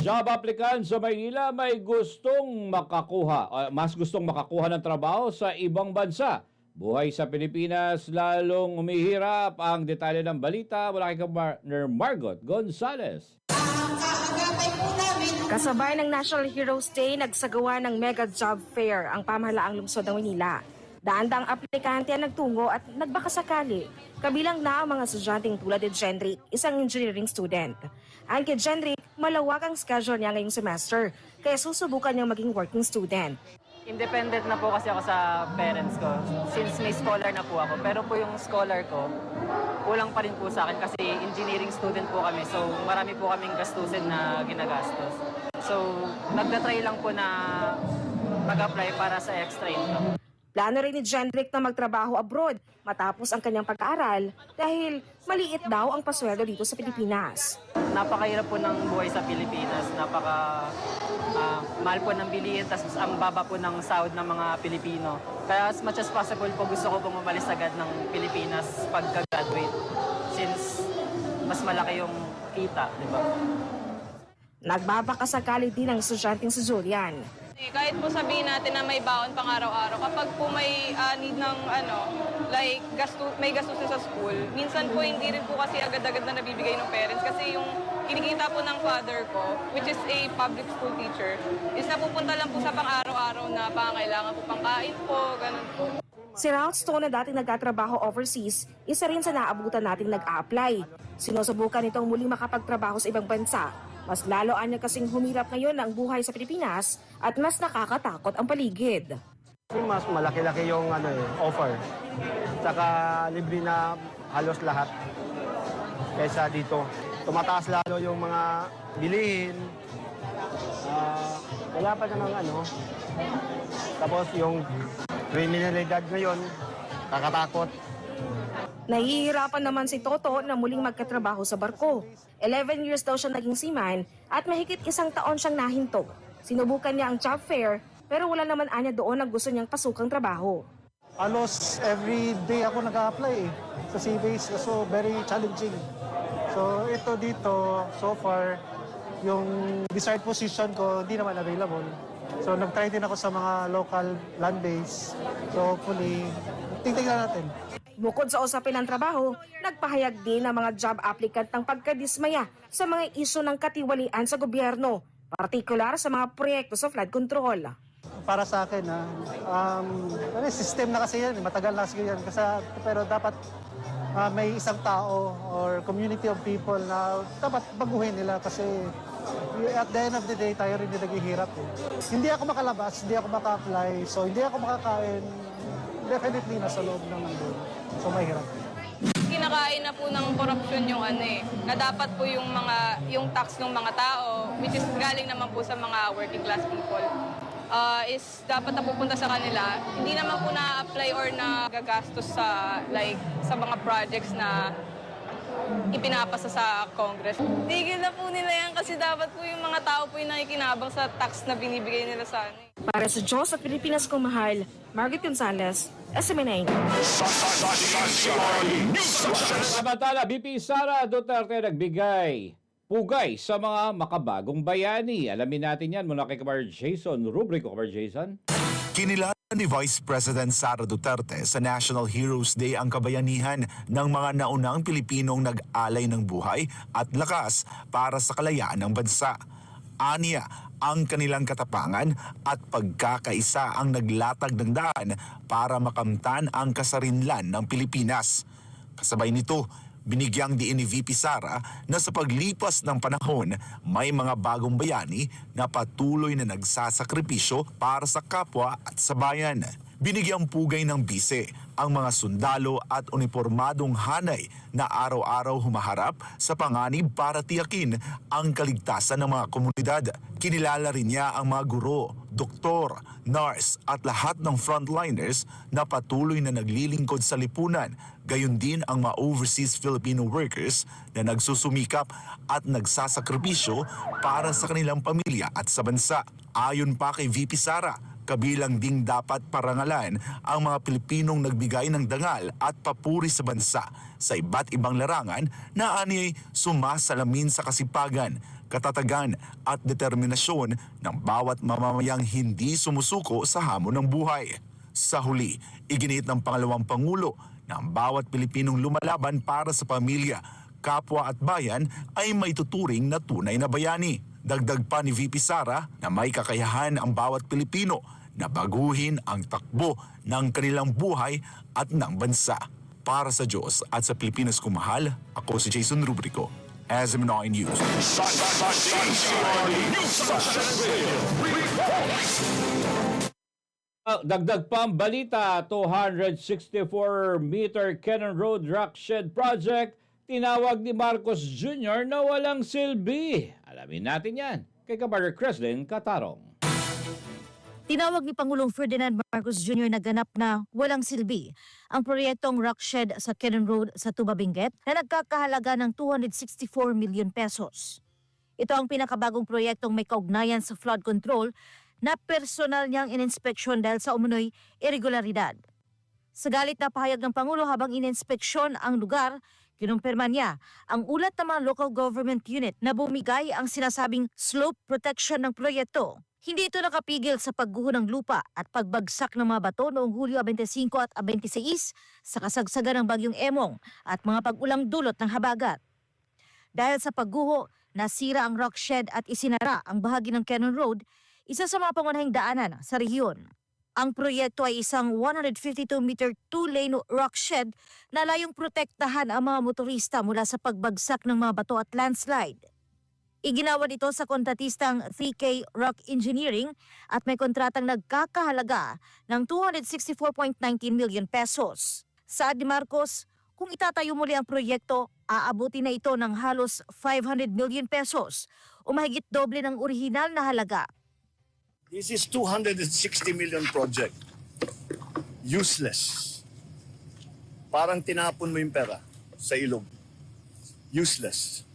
Job applicant sa Maynila may gustong makakuha, uh, mas gustong makakuha ng trabaho sa ibang bansa. Buhay sa Pilipinas, lalong umihirap ang detalye ng balita mula kay Partner Margot Gonzales. Kasabay ng National Heroes Day, nagsagawa ng mega job fair ang pamahalaang lungsod ng Manila. Daan-daang aplikante ang nagtungo at nagbakasakali. Kabilang na ang mga estudyanteng tulad ni Jendrick, isang engineering student. Ang kay Jendrick, malawak ang schedule niya ngayong semester, kaya susubukan niyang maging working student. Independent na po kasi ako sa parents ko since may scholar na po ako. Pero po yung scholar ko, kulang pa rin po sa akin kasi engineering student po kami. So marami po kaming gastusin na ginagastos. So nagtatry lang po na mag-apply para sa extra income. Plano rin ni Jendrick na magtrabaho abroad matapos ang kanyang pag-aaral dahil maliit daw ang pasweldo dito sa Pilipinas. Napakahirap po ng buhay sa Pilipinas. Napaka ah, mahal po ng bilihin, tapos ang baba po ng sahod ng mga Pilipino. Kaya as much as possible po gusto ko pong umalis agad ng Pilipinas pagka-graduate since mas malaki yung kita, di ba? Nagbabakasakali din ang estudyanteng si Julian. Eh, Kahit po sabihin natin na may baon pang araw-araw, kapag po may ah, need ng ano, like gasto, may gastusin sa school, minsan po hindi rin po kasi agad-agad na nabibigay ng parents kasi yung kinikita po ng father ko, which is a public school teacher, is napupunta lang po sa pang araw-araw na pangailangan po pangkain po, ganun po. Si Ralph Stone na dating nagtatrabaho overseas, isa rin sa naabutan nating nag-a-apply. Sinusubukan nitong muling makapagtrabaho sa ibang bansa. Mas lalo anya kasing humirap ngayon ang buhay sa Pilipinas at mas nakakatakot ang paligid. Mas malaki-laki yung ano eh, offer. Saka libre na halos lahat kaysa dito. Tumataas lalo yung mga bilihin. Ah, wala pa namang ano. Tapos yung kriminalidad ngayon, kakatakot. Nahihirapan naman si Toto na muling magkatrabaho sa barko. 11 years daw siya naging seaman at mahigit isang taon siyang nahinto. Sinubukan niya ang job fair pero wala naman anya doon na gusto niyang pasukang trabaho. Halos every day ako nag-a-apply eh, sa Seabase. So, very challenging. So, ito dito, so far, yung desired position ko, hindi naman available. So, nag-try din ako sa mga local land base. So, hopefully, tingnan natin. Bukod sa usapin ng trabaho, nagpahayag din ang mga job applicant ng pagkadismaya sa mga isyu ng katiwalian sa gobyerno, partikular sa mga proyekto sa flood control. Para sa akin, ah, um, ano, system na kasi yan, matagal na kasi yan. Kasi, pero dapat ah, may isang tao or community of people na dapat baguhin nila kasi at the end of the day, tayo rin yung naghihirap. Eh. Hindi ako makalabas, hindi ako maka-apply, so hindi ako makakain, definitely nasa loob ng nandun. So mahirap. Kinakain na po ng korupsyon yung ano eh, na dapat po yung mga, yung tax ng mga tao, which is galing naman po sa mga working class people, uh, is dapat na pupunta sa kanila. Hindi naman po na-apply or nagagastos sa, like, sa mga projects na ipinapasa sa Congress. Tigil na po nila yan kasi dapat po yung mga tao po yung nakikinabang sa tax na binibigay nila sa ano. Para sa Diyos at Pilipinas kong mahal, Margaret Gonzalez, SMNA. Samantala, BP Sara Duterte nagbigay pugay sa mga makabagong bayani. Alamin natin yan mula kay Kabar Jason Rubrico. Kabar Jason? Kinilala ni Vice President Sara Duterte sa National Heroes Day ang kabayanihan ng mga naunang Pilipinong nag-alay ng buhay at lakas para sa kalayaan ng bansa. Aniya, ang kanilang katapangan at pagkakaisa ang naglatag ng daan para makamtan ang kasarinlan ng Pilipinas. Kasabay nito, Binigyang diin ni VP Sara na sa paglipas ng panahon, may mga bagong bayani na patuloy na nagsasakripisyo para sa kapwa at sa bayan. Binigyang pugay ng bise ang mga sundalo at uniformadong hanay na araw-araw humaharap sa panganib para tiyakin ang kaligtasan ng mga komunidad. Kinilala rin niya ang mga guro, doktor, nurse at lahat ng frontliners na patuloy na naglilingkod sa lipunan, gayon din ang mga overseas Filipino workers na nagsusumikap at nagsasakripisyo para sa kanilang pamilya at sa bansa. Ayon pa kay VP Sara, Kabilang ding dapat parangalan ang mga Pilipinong nagbigay ng dangal at papuri sa bansa sa iba't ibang larangan na aniyay sumasalamin sa kasipagan, katatagan at determinasyon ng bawat mamamayang hindi sumusuko sa hamon ng buhay. Sa huli, iginit ng pangalawang Pangulo na ang bawat Pilipinong lumalaban para sa pamilya, kapwa at bayan ay may tuturing na tunay na bayani. Dagdag pa ni VP Sara na may kakayahan ang bawat Pilipino na baguhin ang takbo ng kanilang buhay at ng bansa. Para sa Diyos at sa Pilipinas kumahal, ako si Jason Rubrico, SM9 News. Ah, Dagdag pa ang balita, 264-meter Cannon Road Rock Shed Project, tinawag ni Marcos Jr. na walang silbi. Alamin natin yan kay Kabarger Creslin Katarong. Tinawag ni Pangulong Ferdinand Marcos Jr. na ganap na walang silbi ang proyektong rock shed sa Cannon Road sa Tuba Benguet na nagkakahalaga ng 264 million pesos. Ito ang pinakabagong proyektong may kaugnayan sa flood control na personal niyang ininspeksyon dahil sa umunoy irregularidad. Sa galit na pahayag ng Pangulo habang ininspeksyon ang lugar, kinumpirma niya ang ulat ng mga local government unit na bumigay ang sinasabing slope protection ng proyekto. Hindi ito nakapigil sa pagguho ng lupa at pagbagsak ng mga bato noong Hulyo 25 at 26 sa kasagsagan ng bagyong Emong at mga pag-ulang dulot ng habagat. Dahil sa pagguho, nasira ang rock shed at isinara ang bahagi ng Cannon Road, isa sa mga pangunahing daanan sa rehiyon. Ang proyekto ay isang 152-meter two-lane rock shed na layong protektahan ang mga motorista mula sa pagbagsak ng mga bato at landslide. Iginawa nito sa kontratistang 3K Rock Engineering at may kontratang nagkakahalaga ng 264.19 million pesos. Saad ni Marcos, kung itatayo muli ang proyekto, aabuti na ito ng halos 500 million pesos o mahigit doble ng orihinal na halaga. This is 260 million project. Useless. Parang tinapon mo yung pera sa ilog. Useless.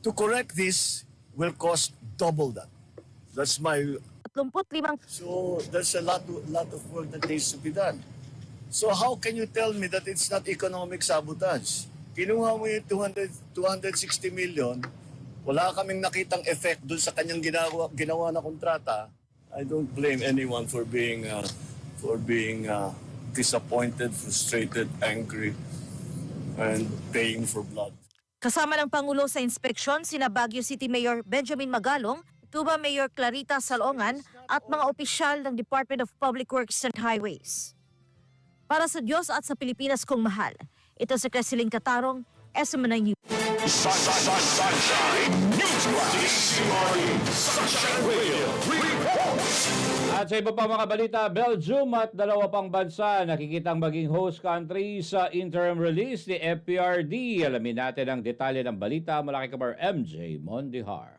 To correct this will cost double that. That's my 35 so there's a lot lot of work that needs to be done. So how can you tell me that it's not economic sabotage? Kinuha mo yung 200, 260 million, wala kaming nakitang effect dun sa kanyang ginawa, ginawa na kontrata. I don't blame anyone for being uh, for being uh, disappointed, frustrated, angry, and paying for blood. Kasama ng Pangulo sa inspeksyon sina Baguio City Mayor Benjamin Magalong, Tuba Mayor Clarita Salongan at mga opisyal ng Department of Public Works and Highways. Para sa Diyos at sa Pilipinas kong mahal, ito si Cresceline Katarong, SMNI News. At sa iba pa mga balita, Belgium at dalawa pang bansa nakikitang maging host country sa interim release ni FPRD. Alamin natin ang detalye ng balita mula kay Kabar MJ Mondihar.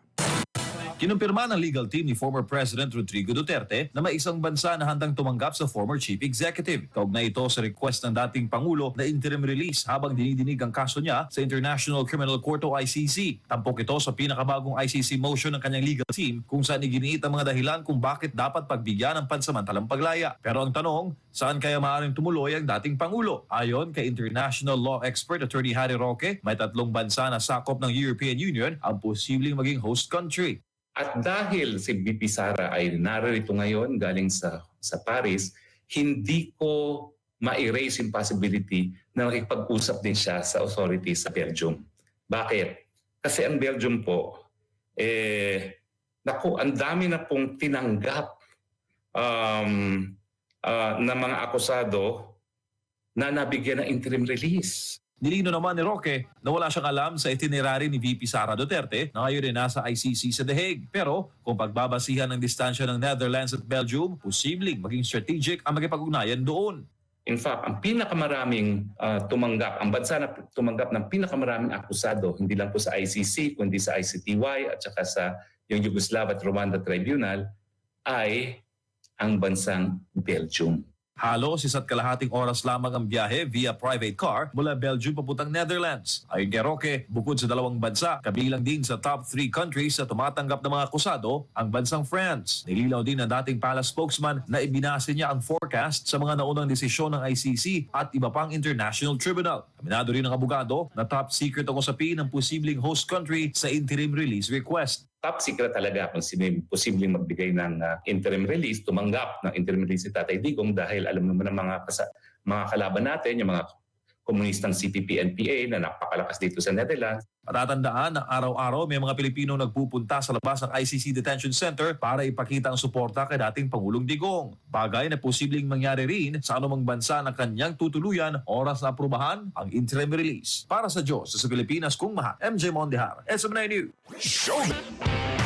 Kinumpirma ng legal team ni former President Rodrigo Duterte na may isang bansa na handang tumanggap sa former chief executive. Kaugnay ito sa request ng dating Pangulo na interim release habang dinidinig ang kaso niya sa International Criminal Court o ICC. Tampok ito sa pinakabagong ICC motion ng kanyang legal team kung saan iginiit ang mga dahilan kung bakit dapat pagbigyan ng pansamantalang paglaya. Pero ang tanong, saan kaya maaaring tumuloy ang dating Pangulo? Ayon kay international law expert Attorney Harry Roque, may tatlong bansa na sakop ng European Union ang posibleng maging host country. At dahil si BP Sara ay narito ngayon galing sa sa Paris, hindi ko ma-erase yung possibility na nakipag-usap din siya sa authorities sa Belgium. Bakit? Kasi ang Belgium po, eh, naku, ang dami na pong tinanggap um, ah, na mga akusado na nabigyan ng interim release. Nilino naman ni Roque na wala siyang alam sa itinerary ni VP Sara Duterte na ngayon ay nasa ICC sa The Hague. Pero kung pagbabasihan ng distansya ng Netherlands at Belgium, posibleng maging strategic ang magipag-ugnayan doon. In fact, ang pinakamaraming ah, tumanggap, ang bansa na tumanggap ng pinakamaraming akusado, hindi lang po sa ICC, kundi sa ICTY at saka sa yung Yugoslav at Rwanda Tribunal, ay ang bansang Belgium. Halos isa't kalahating oras lamang ang biyahe via private car mula Belgium papuntang Netherlands. Ayon kay Roque, bukod sa dalawang bansa, kabilang din sa top three countries sa tumatanggap ng mga akusado ang bansang France. Nililaw din ng dating palace spokesman na ibinase niya ang forecast sa mga naunang desisyon ng ICC at iba pang international tribunal. Aminado rin ng abogado na top secret ang usapin ng posibleng host country sa interim release request. Top secret talaga kung sino yung posibleng magbigay ng ah, interim release, tumanggap ng interim release si Tatay Digong dahil alam naman ng mga, mga kalaban natin, yung mga komunistang CPP-NPA na napakalakas dito sa Netherlands, Matatandaan na araw-araw may mga Pilipino nagpupunta sa labas ng ICC Detention Center para ipakita ang suporta kay dating Pangulong Digong. Bagay na posibleng mangyari rin sa anumang bansa na kanyang tutuluyan oras na aprubahan ang interim release. Para sa Diyos sa Pilipinas kung maha, MJ Mondihar, SM9 News. Showbiz!